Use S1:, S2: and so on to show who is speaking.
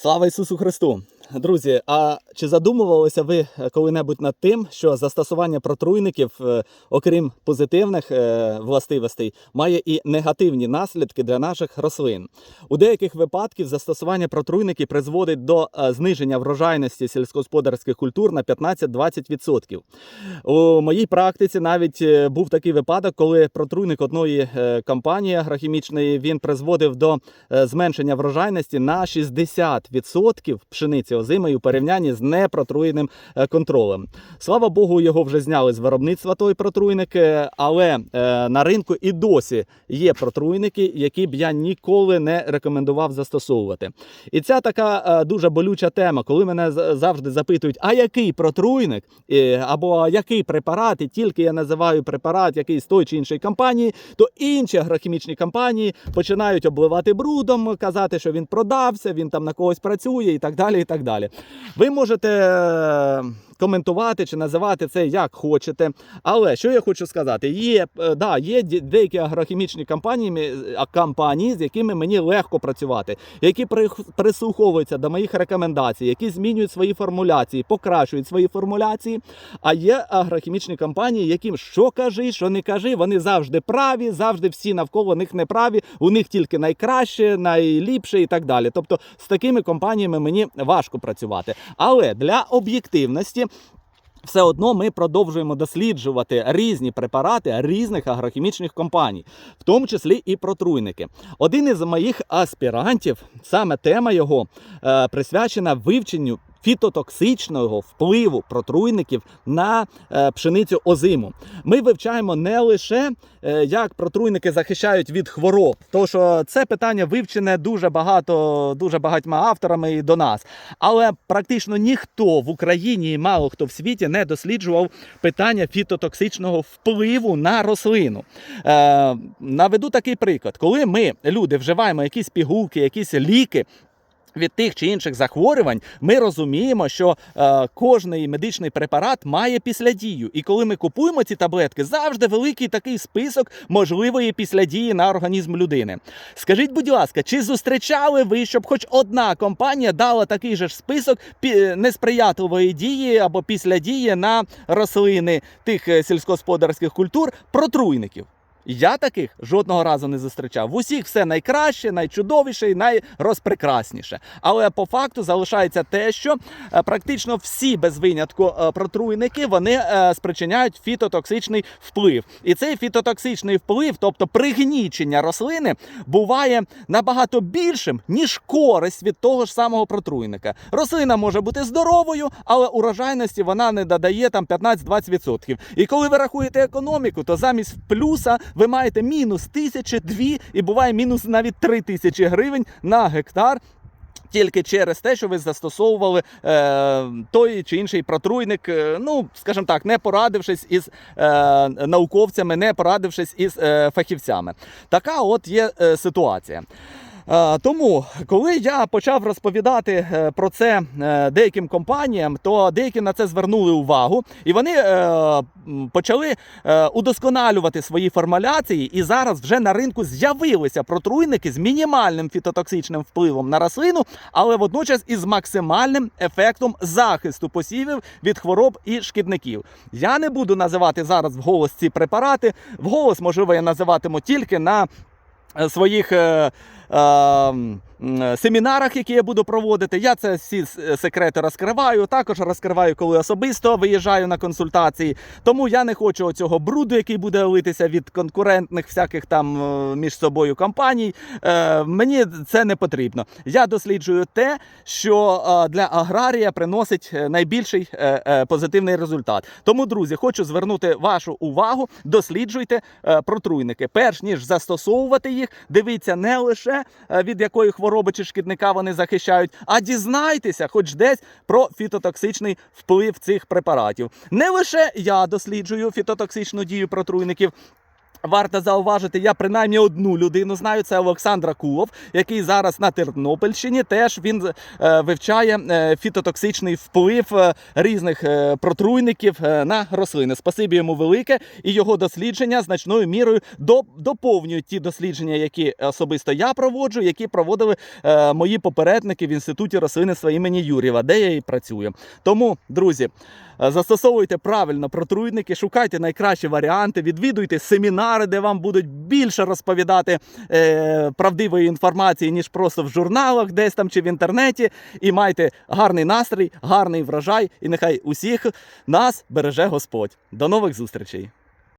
S1: Слава Ісусу Христу! Друзі, а чи задумувалися ви коли-небудь над тим, що застосування протруйників, е, окрім позитивних е, властивостей, має і негативні наслідки для наших рослин? У деяких випадках застосування протруйників призводить до е, зниження врожайності сільськогосподарських культур на 15-20%. У моїй практиці навіть е, був такий випадок, коли протруйник одної е, компанії агрохімічної він призводив до е, зменшення врожайності на 60% пшениці озимої у порівнянні з непротруєним е, контролем. Слава Богу, його вже зняли з виробництва той протруйник, е, але е, на ринку і досі є протруйники, які б я ніколи не рекомендував застосовувати. І ця така дуже болюча тема, коли мене завжди запитують, а який протруйник або який препарат, і тільки я називаю препарат якийсь той чи іншої компанії, то інші агрохімічні компанії починають обливати брудом, казати, що він продався, він там на когось працює і так далі. і так далі. Ви можете коментувати чи називати це як хочете. Але що я хочу сказати, є, е, да, є деякі агрохімічні компанії, мі- компанії, з якими мені легко працювати, які при- прислуховуються до моїх рекомендацій, які змінюють свої формуляції, покращують свої формуляції. А є агрохімічні компанії, яким що кажи, що не кажи, вони завжди праві, завжди всі навколо них неправі, у них тільки найкраще, найліпше і так далі. Тобто з такими компаніями мені важко працювати. Але для об'єктивності. Все одно ми продовжуємо досліджувати різні препарати різних агрохімічних компаній, в тому числі і протруйники. Один із моїх аспірантів, саме тема його е, присвячена вивченню фітотоксичного впливу протруйників на е, пшеницю озиму. Ми вивчаємо не лише е, як протруйники захищають від хвороб, тому що це питання вивчене дуже багато, дуже багатьма авторами і до нас. Але практично ніхто в Україні і мало хто в світі не досліджував питання фітотоксичного впливу на рослину. Е, наведу такий приклад, коли ми, люди, вживаємо якісь пігулки, якісь ліки. Від тих чи інших захворювань ми розуміємо, що е, кожний медичний препарат має післядію. І коли ми купуємо ці таблетки, завжди великий такий список можливої післядії на організм людини. Скажіть, будь ласка, чи зустрічали ви, щоб хоч одна компанія дала такий же ж список несприятливої дії або післядії на рослини тих е, сільськогосподарських культур протруйників? Я таких жодного разу не зустрічав. В усіх все найкраще, найчудовіше і найрозпрекрасніше. Але по факту залишається те, що е, практично всі без винятку е, протруйники вони е, спричиняють фітотоксичний вплив. І цей фітотоксичний вплив, тобто пригнічення рослини, буває набагато більшим, ніж користь від того ж самого протруйника. Рослина може бути здоровою, але урожайності вона не додає там 15-20%. І коли ви рахуєте економіку, то замість плюса ви маєте мінус тисячі, дві і буває мінус навіть три тисячі гривень на гектар. Тільки через те, що ви застосовували е, той чи інший протруйник, е, ну скажімо так, не порадившись із е, науковцями, не порадившись із е, фахівцями. Така от є е, ситуація. Тому, коли я почав розповідати е, про це е, деяким компаніям, то деякі на це звернули увагу, і вони е, почали удосконалювати свої формуляції. І зараз вже на ринку з'явилися протруйники з мінімальним фітотоксичним впливом на рослину, але водночас із максимальним ефектом захисту посівів від хвороб і шкідників. Я не буду називати зараз вголос ці препарати. Вголос, можливо, я називатиму тільки на своїх. е, е, м, Семінарах, які я буду проводити, я це всі с- секрети розкриваю. Також розкриваю, коли особисто виїжджаю на консультації. Тому я не хочу оцього бруду, який буде литися від конкурентних всяких там е, між собою компаній. Е, Мені це не потрібно. Я досліджую те, що е, для аграрія приносить е, найбільший е, е, позитивний результат. Тому, друзі, хочу звернути вашу увагу. Досліджуйте е, протруйники. Перш ніж застосовувати їх, дивіться не лише е, від якої хвороби чи шкідника вони захищають, а дізнайтеся, хоч десь про фітотоксичний вплив цих препаратів. Не лише я досліджую фітотоксичну дію протруйників. Варто зауважити, я принаймні одну людину знаю. Це Олександра Кулов, який зараз на Тернопільщині. Теж він е, вивчає е, фітотоксичний вплив е, різних протруйників на рослини. Спасибі йому велике, і його дослідження значною мірою до- доповнюють ті дослідження, які особисто я проводжу, які проводили мої попередники в інституті рослинництва імені Юрєва, де я і працюю. Тому, друзі. Е, Застосовуйте правильно протруйники, шукайте найкращі варіанти, відвідуйте семінари, де вам будуть більше розповідати е, правдивої інформації, ніж просто в журналах, десь там чи в інтернеті. І майте гарний настрій, гарний врожай, і нехай усіх нас береже Господь. До нових зустрічей!